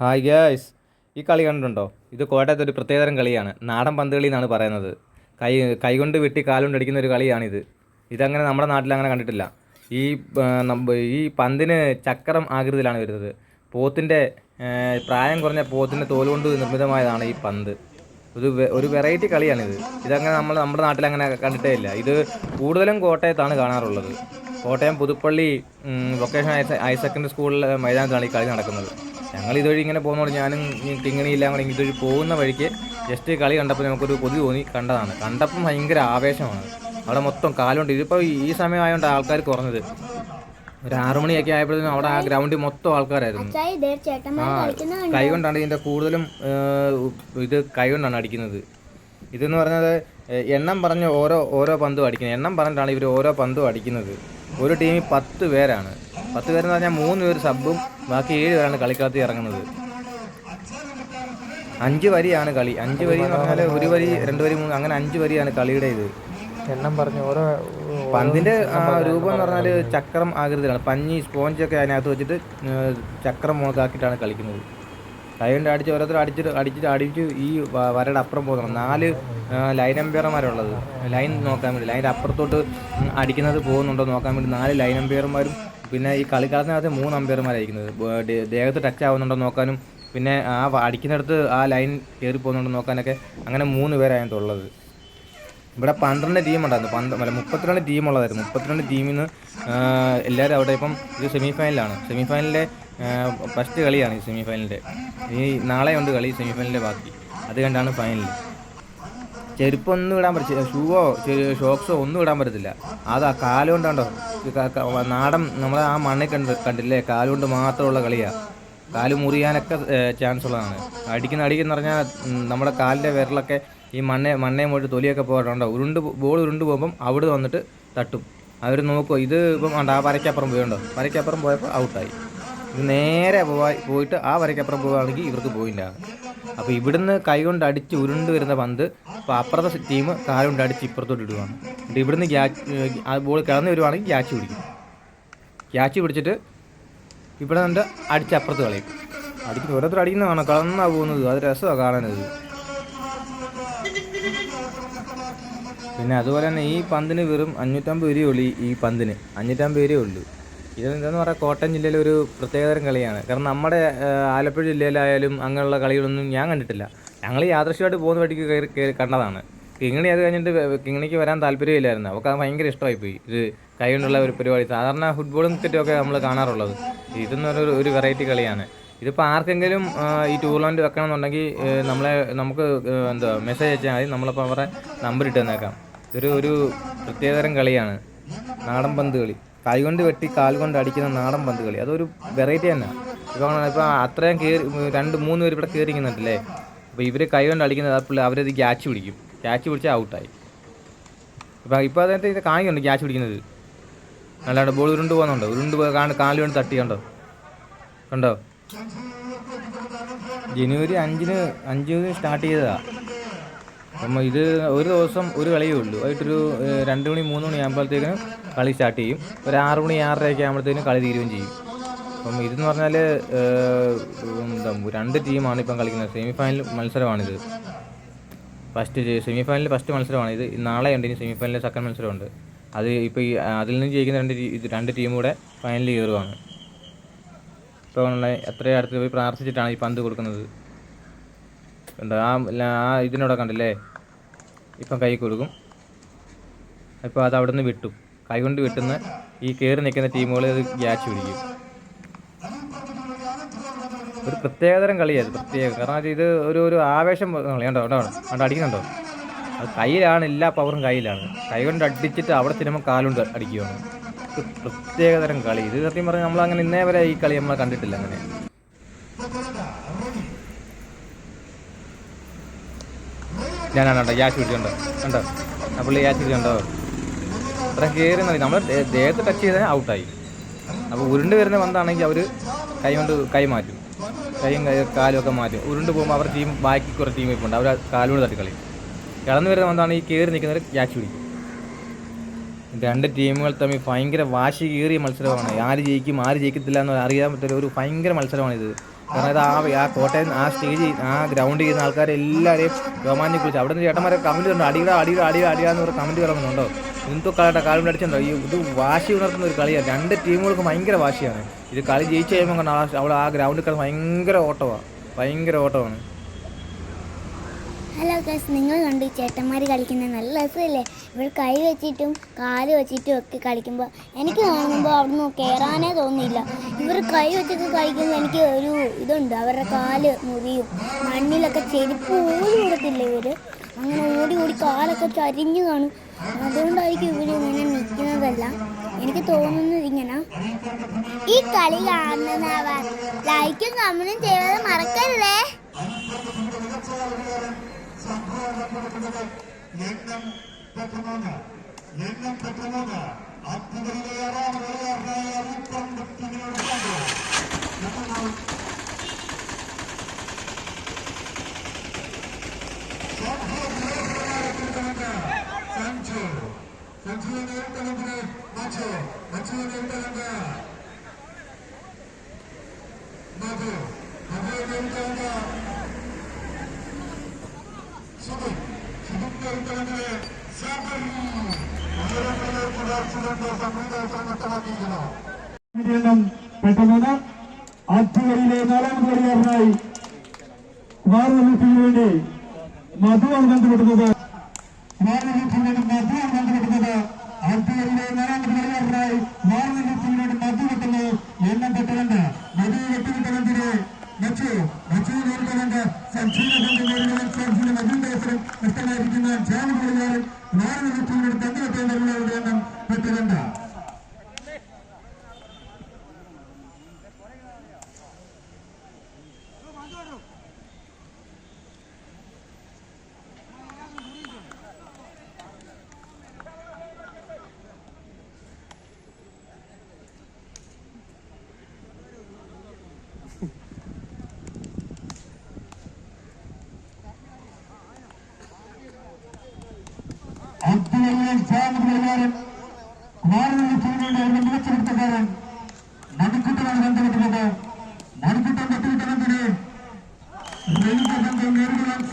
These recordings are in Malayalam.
ഹായ് ഗ്യാസ് ഈ കളി കണ്ടിട്ടുണ്ടോ? ഇത് കോട്ടയത്ത് ഒരു പ്രത്യേകതരം കളിയാണ്. നാടൻ പന്ത് കളി എന്നാണ് പറയുന്നത്. കൈ കൈകൊണ്ട് വെട്ടി കാലുകൊണ്ട് അടിക്കുന്ന ഒരു കളിയാണിത്. ഇതങ്ങനെ നമ്മുടെ നാട്ടിൽ അങ്ങനെ കണ്ടിട്ടില്ല. ഈ ഈ പന്തിന് ചക്രം ആകൃതിയിലാണ് വരുന്നത്. പോത്തിന്റെ പ്രായം കുറഞ്ഞ പോത്തിന്റെ കൊണ്ട് നിർമ്മിതമായതാണ് ഈ പന്ത്. ഒരു ഒരു വെറൈറ്റി കളിയാണിത്. ഇതങ്ങനെ നമ്മൾ നമ്മുടെ നാട്ടിൽ അങ്ങനെ കണ്ടിട്ടേ ഇല്ല. ഇത് കൂടുതലും കോട്ടയത്താണ് കാണാറുള്ളത്. Kottayam Puthuppally vocational higher secondary സ്കൂളിലെ മൈതാനത്താണ് ഈ കളി നടക്കുന്നത്. ഞങ്ങൾ ഇതുവഴി ഇങ്ങനെ പോകുന്നതുകൊണ്ട് ഞാനും ഈ തിങ്ങണിയില്ല കൂടെ ഇതുവഴി പോകുന്ന വഴിക്ക് ജസ്റ്റ് കളി കണ്ടപ്പോൾ നമുക്കൊരു കൊതി തോന്നി കണ്ടതാണ്. കണ്ടപ്പം ഭയങ്കര ആവേശമാണ്. അവിടെ മൊത്തം കാലുണ്ട് ഇതിപ്പോൾ ഈ സമയമായതുകൊണ്ട് ആൾക്കാർ കുറഞ്ഞത്. ഒരു ആറു മണിയൊക്കെ ആയപ്പോഴത്തേനും അവിടെ ആ ഗ്രൗണ്ടിൽ മൊത്തം ആൾക്കാരായിരുന്നു. ആ കൈ കൊണ്ടാണ് ഇതിന്റെ കൂടുതലും ഇത് കൈ കൊണ്ടാണ് അടിക്കുന്നത്. ഇതെന്ന് പറഞ്ഞത് എണ്ണം പറഞ്ഞ് ഓരോ ഓരോ പന്തും അടിക്കുന്നത്. എണ്ണം പറഞ്ഞിട്ടാണ് ഇവർ ഓരോ പന്തും അടിക്കുന്നത്. ഒരു ടീമിൽ പത്ത് പേരാണ്. പത്ത് പേരെന്ന് പറഞ്ഞാൽ മൂന്ന് പേര് സബും ബാക്കി ഏഴ് പേരാണ് കളിക്കളത്തിൽ ഇറങ്ങുന്നത്. അഞ്ച് വരിയാണ് കളി. അഞ്ച് വരി എന്ന് പറഞ്ഞാൽ ഒരു വരി രണ്ട് വരി മൂന്ന് അങ്ങനെ അഞ്ച് വരിയാണ് കളിയുടെ ഇത്. എണ്ണം പറഞ്ഞു ഓരോ പന്തിന്റെ രൂപം എന്ന് പറഞ്ഞാൽ ചക്രം ആകൃതിയാണ് പഞ്ഞി സ്പോഞ്ചൊക്കെ അതിനകത്ത് വെച്ചിട്ട് ചക്രം മുളകാക്കിയിട്ടാണ് കളിക്കുന്നത്. കൈ കൊണ്ട് അടിച്ച് ഓരോരുത്തർ അടിച്ചിട്ട് അടിച്ചിട്ട് അടിച്ച് ഈ വരയുടെ അപ്പുറം പോകണം നാല് ലൈൻ അമ്പയർമാരുള്ളത്. ലൈൻ നോക്കാൻ വേണ്ടി ലൈന്റെ അപ്പുറത്തോട്ട് അടിക്കുന്നത് പോകുന്നുണ്ടോ നോക്കാൻ വേണ്ടി നാല് ലൈൻ എംപയർമാരും പിന്നെ ഈ കളിക്കളത്തിനകത്ത് മൂന്ന് അമ്പയർമാരായിരിക്കുന്നത്. ദേഹത്ത് ടച്ച് ആവുന്നുണ്ടോ നോക്കാനും പിന്നെ ആ അടിക്കുന്നിടത്ത് ആ ലൈൻ കയറി പോകുന്നുണ്ടോ നോക്കാനൊക്കെ അങ്ങനെ മൂന്ന് പേരായിരുന്നു ഉള്ളത്. ഇവിടെ പന്ത്രണ്ട് ടീം ഉണ്ടായിരുന്നു. പന്ത് അല്ല മുപ്പത്തിരണ്ട് ടീം ഉള്ളതായിരുന്നു. മുപ്പത്തിരണ്ട് ടീമിൽ നിന്ന് എല്ലാവരും അവിടെ ഇപ്പം ഇത് സെമി ഫൈനലാണ് സെമി ഫൈനലിലെ ഫസ്റ്റ് കളിയാണ് ഈ സെമി ഫൈനലിന്റെ ഈ നാളെ ഉണ്ട് കളി സെമി ഫൈനലിന്റെ ബാക്കി. അത് കണ്ടാണ് ഫൈനൽ ചെരുപ്പൊന്നും ഇടാൻ പറ്റില്ല ഷൂവോ ഷോക്സോ ഒന്നും ഇടാൻ പറ്റത്തില്ല. അതാ കാലുകൊണ്ടാണ്ടോ? നാടൻ നമ്മളെ ആ മണ്ണിൽ കണ്ട് കണ്ടില്ലേ? കാലുകൊണ്ട് മാത്രമുള്ള കളിയാണ് കാൽ മുറിയാനൊക്കെ ചാൻസ് ഉള്ളതാണ് അടിക്കുന്ന അടിക്കുന്ന പറഞ്ഞാൽ നമ്മുടെ കാലിന്റെ വിരലൊക്കെ ഈ മണ്ണെ മണ്ണേ മുഴുവൻ തൊലിയൊക്കെ പോകാറുണ്ടോ? ഉരുണ്ട് ബോൾ ഉരുണ്ട് പോകുമ്പം അവിടെ വന്നിട്ട് തട്ടും. അവർ നോക്കുമോ ഇത് ഇപ്പം ആ പരയ്ക്കപ്പുറം പോയുണ്ടോ? പരയ്ക്കപ്പുറം പോയപ്പോൾ ഔട്ടായി. നേരെ പോയി പോയിട്ട് ആ വരയ്ക്കപ്പുറം പോവുകയാണെങ്കിൽ ഇവർക്ക് പോയില്ല. അപ്പോൾ ഇവിടുന്ന് കൈ കൊണ്ട് അടിച്ച് ഉരുണ്ട് വരുന്ന പന്ത് അപ്പോൾ അപ്പുറത്തെ ടീം കാലുകൊണ്ട് അടിച്ച് ഇപ്പുറത്തോട്ട് ഇടുവാണ്. എന്നിട്ട് ഇവിടുന്ന് ക്യാച്ച് ആ ബോൾ കിടന്ന് വരുവാണെങ്കിൽ ക്യാച്ച് പിടിക്കും. ക്യാച്ച് പിടിച്ചിട്ട് ഇവിടെ നിന്ന് അടിച്ച് അപ്പുറത്ത് കളയും. അടിക്കുന്ന ഓരോരുത്തർ അടിക്കുന്നതാണ്. കളന്നാ പോകുന്നത്. അത് രസമാണ് കാണാനത്. പിന്നെ അതുപോലെ തന്നെ ഈ പന്തിന് വെറും അഞ്ഞൂറ്റമ്പത് രൂപയേ ഉള്ളൂ ഈ- ഈ പന്തിന്. അഞ്ഞൂറ്റമ്പത് രൂപയേ ഉള്ളൂ. ഇത് എന്താന്ന് പറയാം കോട്ടയം ജില്ലയിലെ ഒരു പ്രത്യേകതരം കളിയാണ്. കാരണം നമ്മുടെ ആലപ്പുഴ ജില്ലയിലായാലും അങ്ങനെയുള്ള കളികളൊന്നും ഞാൻ കണ്ടിട്ടില്ല. ഞങ്ങൾ യാദൃശ്യമായിട്ട് പോകുന്ന വഴിക്ക് കയറി കണ്ടതാണ്. കിങ്ങിണി അത് കഴിഞ്ഞിട്ട് കിങ്ങണിക്ക് വരാൻ താല്പര്യമില്ലായിരുന്നു. അവൾക്ക് അത് ഭയങ്കര ഇഷ്ടമായി പോയി ഇത് കൈ കൊണ്ടുള്ള ഒരു പരിപാടി. സാധാരണ ഫുട്ബോളും ക്രിക്കറ്റും ഒക്കെ നമ്മൾ കാണാറുള്ളത്. ഇതെന്ന് പറഞ്ഞൊരു ഒരു വെറൈറ്റി കളിയാണ്. ഇതിപ്പോൾ ആർക്കെങ്കിലും ഈ ടൂർണമെന്റ് വെക്കണമെന്നുണ്ടെങ്കിൽ നമ്മളെ നമുക്ക് എന്താ മെസ്സേജ് അയച്ചാൽ മതി. നമ്മളപ്പോൾ അവരുടെ നമ്പർ ഇട്ട് തന്നേക്കാം. ഇതൊരു ഒരു പ്രത്യേകതരം കളിയാണ്. നാടൻ പന്ത് കളി. കൈ കൊണ്ട് വെട്ടി കാൽ കൊണ്ട് അടിക്കുന്ന നാടൻ പന്ത് കളി അതൊരു വെറൈറ്റി തന്നെ. ഇപ്പോൾ ഇപ്പോൾ അത്രയും കയറി രണ്ട് മൂന്ന് പേര് ഇവിടെ കയറിക്കുന്നുണ്ടല്ലേ അപ്പോൾ ഇവർ കൈ കൊണ്ട് അടിക്കുന്നത് അപ്പോൾ അവരത് ക്യാച്ച് പിടിക്കും. ക്യാച്ച് പിടിച്ചാൽ ഔട്ടായി ഇപ്പം ഇപ്പോൾ അതിനകത്ത് ഇത് കാണിക്കുന്നുണ്ട് ക്യാച്ച് പിടിക്കുന്നത്. അല്ലാണ്ട് ബോൾ ഉരുണ്ട് പോകുന്നുണ്ടോ? ഉരുണ്ട് കാണാൻ കാൽ കൊണ്ട് തട്ടി കണ്ടോ? കണ്ടോ? ജനുവരി അഞ്ചിന് അഞ്ചിന് സ്റ്റാർട്ട് ചെയ്തതാ. അപ്പം ഇത് ഒരു ദിവസം ഒരു കളിയേ ഉള്ളൂ. ഏഹ്, രണ്ട് മണി മൂന്ന് മണി ആകുമ്പോഴത്തേക്കിനും കളി സ്റ്റാർട്ട് ചെയ്യും. ഒരു ആറ് മണി ആറരയൊക്കെ ആകുമ്പോഴത്തേക്കും കളി തീരുകയും ചെയ്യും. അപ്പം ഇതെന്ന് പറഞ്ഞാൽ എന്താ രണ്ട് ടീമാണ് ഇപ്പം കളിക്കുന്നത്. സെമി ഫൈനൽ മത്സരമാണിത്. ഫസ്റ്റ് സെമി ഫൈനലിൽ ഫസ്റ്റ് മത്സരമാണ് ഇത്. നാളെ ഉണ്ട് ഇനി സെമി ഫൈനലിൽ സെക്കൻഡ് മത്സരമുണ്ട്. അത് ഇപ്പോൾ ഈ അതിൽ നിന്ന് ജയിക്കുന്ന രണ്ട് ഇത് രണ്ട് ടീം കൂടെ ഫൈനലിൽ കയറുവാണ്. ഇപ്പോൾ ഉള്ള എത്രയും അടുത്ത് പോയി പ്രാർത്ഥിച്ചിട്ടാണ് ഈ പന്ത് കൊടുക്കുന്നത്. ഇതിനോടെ കണ്ടില്ലേ? ഇപ്പം കൈ കൊടുക്കും ഇപ്പോൾ അത് അവിടെ നിന്ന് വിട്ടു. കൈ കൊണ്ട് വെട്ടുന്ന ഈ കയറി നിൽക്കുന്ന ടീമുകൾ അത് ഗ്യാച്ച് പിടിക്കും. ഒരു പ്രത്യേകതരം കളിയാണ് പ്രത്യേക. കാരണം ഇത് ഒരു ഒരു ആവേശം കളിയുണ്ടോ കണ്ടോ കണ്ടോ അടിക്കുന്നുണ്ടോ? അത് കയ്യിലാണ് എല്ലാ പവറും കയ്യിലാണ്. കൈ കൊണ്ട് അടിച്ചിട്ട് അവിടെ സിനിമ കാലുകൊണ്ട് അടിക്കുകയാണ് പ്രത്യേകതരം കളി. ഇത് സത്യം പറഞ്ഞാൽ നമ്മൾ അങ്ങനെ ഇന്നേ വരെ ഈ കളി നമ്മൾ കണ്ടിട്ടില്ല അങ്ങനെ. ഞാനാണ് കണ്ടോ യാച്ച് പിടിച്ചുണ്ടോ കണ്ടോ ആ പുള്ളി യാച്ച് പിടിച്ചുണ്ടോ അത്ര കയറി മതി നമ്മൾ ദേഹത്ത് ടച്ച് ചെയ്താൽ ഔട്ടായി അപ്പോൾ ഉരുണ്ട് വരുന്ന പന്താണെങ്കിൽ അവർ കൈ കൊണ്ട് കൈ മാറ്റും കൈയും കൈ കാലും ഒക്കെ മാറ്റും ഉരുണ്ട് പോകുമ്പോൾ അവർ ടീം ബാക്കി കുറേ ടീം ഇപ്പോൾ ഉണ്ട് അവർ കാലുകൊണ്ട് തട്ടി കളി കിടന്നു വരുന്ന പന്താണ് ഈ കയറി നിൽക്കുന്നവർ ക്യാച്ച് പിടിക്കും രണ്ട് ടീമുകൾ തമ്മിൽ ഭയങ്കര വാശി കീറിയ മത്സരമാണ് ആര് ജയിക്കും ആര് ജയിക്കത്തില്ല എന്ന് അറിയാൻ പറ്റില്ല ഒരു ഭയങ്കര മത്സരമാണിത് കാരണം ആ ആ കോട്ടയം ആ സ്റ്റേജിൽ ആ ഗ്രൗണ്ടിൽ ചെയ്യുന്ന ആൾക്കാരെ എല്ലാവരെയും രോമാഞ്ചം കുറിച്ച് അവിടെ നിന്ന് ചേട്ടന്മാരെ കമന്റ് കണ്ടു? അടിയുടെ അടിയുടെ അടിയുടെ അടിയാന്ന് പറഞ്ഞ കമന്റ് കിടക്കുന്നുണ്ടോ എന്തോ കളിയുടെ കാലം അടിച്ചുണ്ടോ ഈ ഇത് വാശി ഉണർത്തുന്ന ഒരു കളിയാണ് രണ്ട് ടീമുകൾക്ക് ഭയങ്കര വാശിയാണ്. ഇത് കളി ജയിച്ചു കഴിയുമ്പോൾ കണ്ടാൽ അവിടെ ആ ഗ്രൗണ്ടിൽ കിടന്ന് ഭയങ്കര ഓട്ടമാണ് ഭയങ്കര ഓട്ടമാണ്. ഹലോ ഗസ് നിങ്ങൾ കണ്ടു ചേട്ടന്മാർ കളിക്കുന്നത് നല്ല രസമല്ലേ? ഇവർ കൈ വെച്ചിട്ടും കാൽ വെച്ചിട്ടും ഒക്കെ കളിക്കുമ്പോൾ എനിക്ക് കാണുമ്പോൾ അവിടുന്ന് കയറാനേ തോന്നിയില്ല. ഇവർ കൈ വെച്ചിട്ട് കളിക്കുമ്പോൾ എനിക്ക് ഒരു ഇതുണ്ട് അവരുടെ കാൽ മുറിയും മണ്ണിലൊക്കെ ചെരുപ്പ് ഓടി കൊടുത്തില്ല ഇവർ അങ്ങനെ ഓടി ഓടി കാലൊക്കെ ചരിഞ്ഞു കാണും. അതുകൊണ്ടായിരിക്കും ഇവർ ഇങ്ങനെ നിൽക്കുന്നതല്ല എനിക്ക് തോന്നുന്നത് ഇങ്ങനെ. ഈ കളി കാണുന്നവർ ലൈക്കും കമന്റും ചെയ്യാതെ മറക്കരുതേ. എണ്ണം പെട്ടെന്ന് എണ്ണം പെട്ടെന്ന് അത്ഭുതകരമായ അറിയിപ്പം ടീമിനോട് സഞ്ജു സഞ്ജു നേരിട്ടതിന് മജു മജു നേരിട്ടതിന് പെട്ടെന്ന് ആറ്റുകളിയിലെ നാലാമത് കളിക്കാരനായി കുമാരനെല്ലൂറ്റിന് വേണ്ടി മധുവാണ് ബന്ധപ്പെടുന്നത് കുമാരനെല്ലൂറ്റിന് വേണ്ടി മധുവാണ് ബന്ധപ്പെടുന്നത് ആറ്റുകളിയിലെ നാലാമത് കളിക്കാരനായി കുമാരനെല്ലൂറ്റിന് വേണ്ടി മധു കിട്ടുന്നു. എണ്ണം പെട്ടതുണ്ട് മധു വെട്ടിവിട്ടതിന് മച്ചു. മച്ചു നേരിടുന്നുണ്ട്. സംശീല ബന്ധം നേരിടുവാൻ സംശീല മധുവിന്റെ അവസരം നഷ്ടമായിരിക്കുന്ന കുമാരനെല്ലൂറ്റിന് വേണ്ടി തന്നു വെട്ടേണ്ടവരുടെ എണ്ണം வீரர்கள் சேர்ந்து எல்லாரும் மாணவர்கள் சூழ்நிலை மிகச்சிறந்த காரன் நடுக்கூட்டமாக வந்துவிட்டது நடுக்கூட்டம் பத்துக்கிட்ட வந்தது. வெளியே கொஞ்சம் நெருங்கலாம்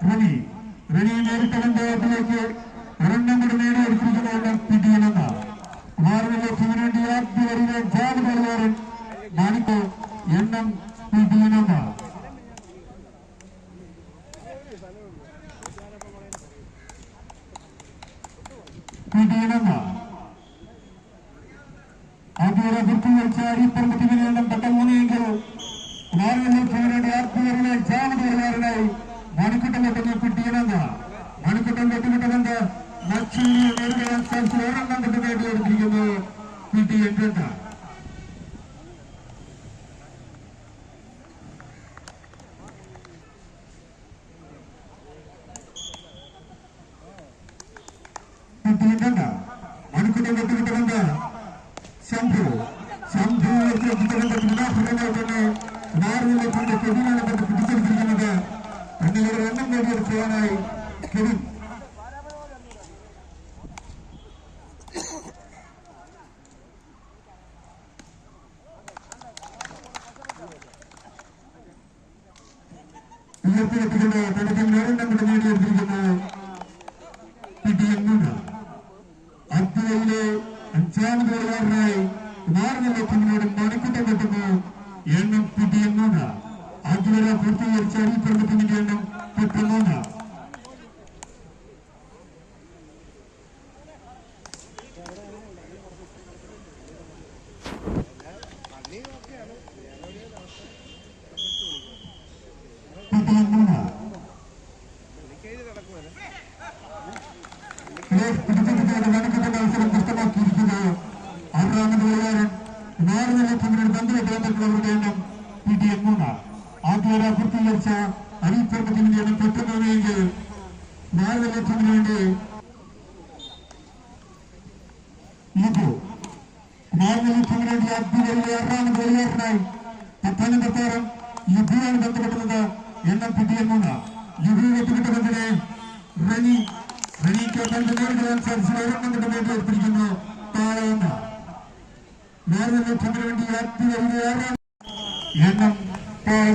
റവി റവി നേരിട്ടവന്റെ ഓട്ടിലേക്ക് ತೆಲಂಗಾಣ ಮಣಿಕುಟ ಮತ್ತು ತೆಲಂಗಾಣ ಶಂಭು ಶಂಭು ಮತ್ತು ತೆಲಂಗಾಣ ಹೃದಯ நார்வில் கொண்டு கெவினான பட்டு பிடித்திருக்கிறது அன்னையர் வண்ணம் வேண்டிய கோனாய் கெவின் உயர்த்திருக்கின்ற தடுப்பின் நேரம் நம்முடைய நீடியிருக்கின்றன പെട്ടെന്നെങ്കിൽ നാല് വേണ്ടി ലിപു നാല് ലക്ഷത്തിന് വേണ്ടി അബ്ദുൽ ആറാമത് വലിയറിനായി പത്തനംതിട്ടം ലിപിയാണ് ബന്ധപ്പെടുന്നത് എണ്ണം പുതിയ മൂന്ന് ലിപു വെട്ടുകിട്ടതിനെ റനി റനിക്ക് തന്റെ നേരിടാൻ സാധിച്ചു ഒരെണ്ണം കിട്ടുന്ന വേണ്ടി ഏർപ്പിടിക്കുന്നു താഴെ ഒന്ന് നാല് ലക്ഷത്തിന് വേണ്ടി അബ്ദുൽ ആറാം എണ്ണം താഴെ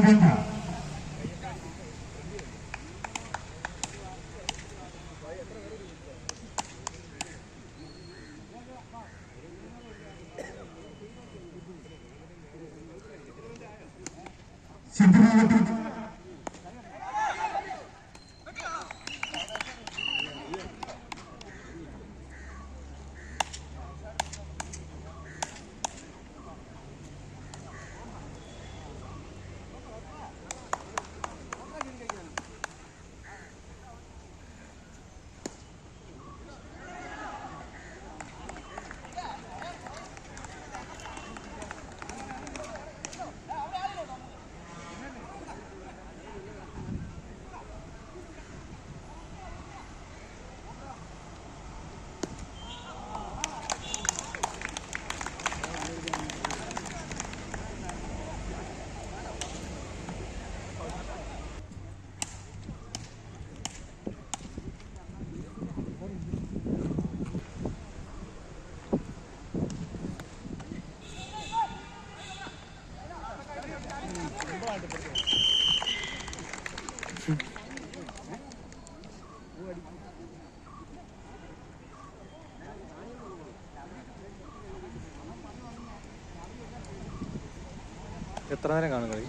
എത്ര നേരം കാണും കളി?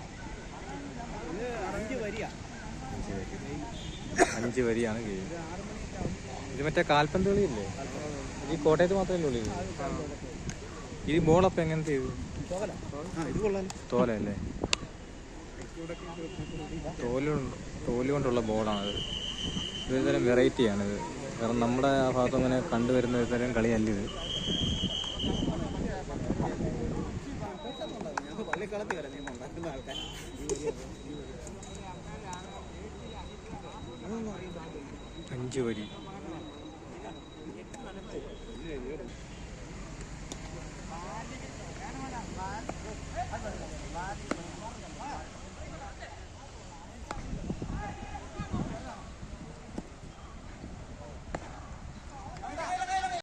അഞ്ച് വരിയാണ് ഗെയിം. ഇത് മറ്റേ കാൽപന്ത് കളിയല്ലേ? ഈ കോട്ടയത്ത് മാത്രമല്ലേ ഉള്ളൂ ഈ ബോളപ്പം എങ്ങനത്തെ ഇത്? തോലല്ലേ? തോൽ തോൽ കൊണ്ടുള്ള ബോളാണത് ഇത്. ഇതൊരു തരം വെറൈറ്റിയാണിത് കാരണം നമ്മുടെ ആ ഭാഗത്ത് അങ്ങനെ കണ്ടുവരുന്ന ഒരു തരം കളിയല്ല ആൾക്കാർ അഞ്ചു വരി.